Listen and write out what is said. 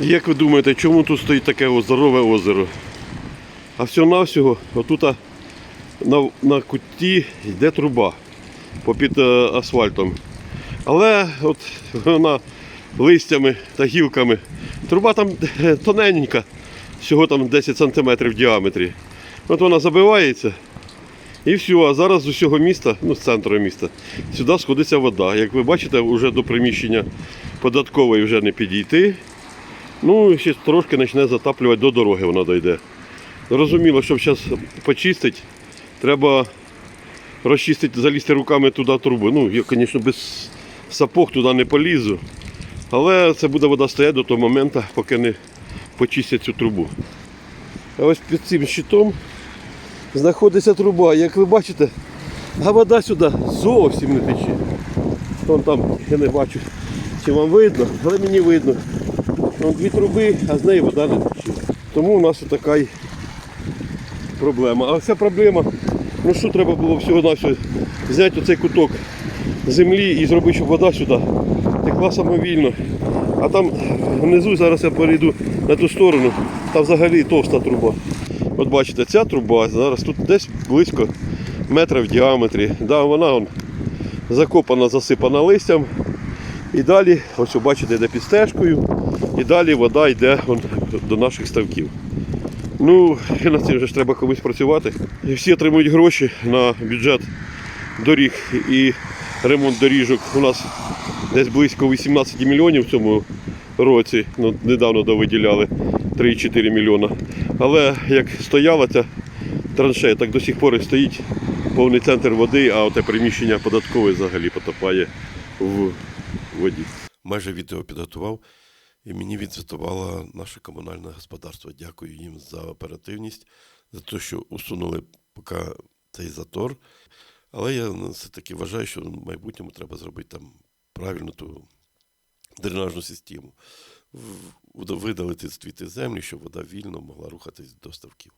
Як ви думаєте, чому тут стоїть таке здорове озеро? А всього-навсього, отут на, на куті йде труба попід е, асфальтом. Але от вона листями та гілками. Труба там е, тоненька, всього там 10 см в діаметрі. От вона забивається. І все, а зараз з усього міста, ну з центру міста, сюди сходиться вода. Як ви бачите, вже до приміщення податкової вже не підійти. Ну, ще трошки почне затаплювати до дороги вона дойде. Зрозуміло, щоб зараз почистити, треба розчистити, залізти руками туди трубу. Ну, я, звісно, без сапог туди не полізу. Але це буде вода стояти до того моменту, поки не почистять цю трубу. А ось під цим щитом знаходиться труба. Як ви бачите, а вода сюди зовсім не тече. Вон там, я не бачу, чи вам видно, але мені видно. Вон дві труби, а з неї вода не тече. Тому у нас така й проблема. А ця проблема, ну що треба було всього-навсього взяти оцей куток землі і зробити, щоб вода сюди текла самовільно. А там внизу зараз я перейду на ту сторону, там взагалі товста труба. От бачите, ця труба зараз тут десь близько метра в діаметрі. Да, вона он, закопана, засипана листям. І далі, ось бачите, йде під стежкою, і далі вода йде он, до наших ставків. Ну, над цим вже ж треба комусь працювати. І всі отримують гроші на бюджет доріг і ремонт доріжок. У нас десь близько 18 мільйонів в цьому році. Ну, недавно довиділяли 3-4 мільйона. Але як стояла ця траншея, так до сих пор і стоїть повний центр води, а оте приміщення податкове взагалі потопає в воді. Майже відео підготував і мені відзвітувало наше комунальне господарство. Дякую їм за оперативність, за те, що усунули поки цей затор. Але я все-таки вважаю, що в майбутньому треба зробити там правильну ту дренажну систему. видалити Видалити твіти землі, щоб вода вільно могла рухатись до ставків.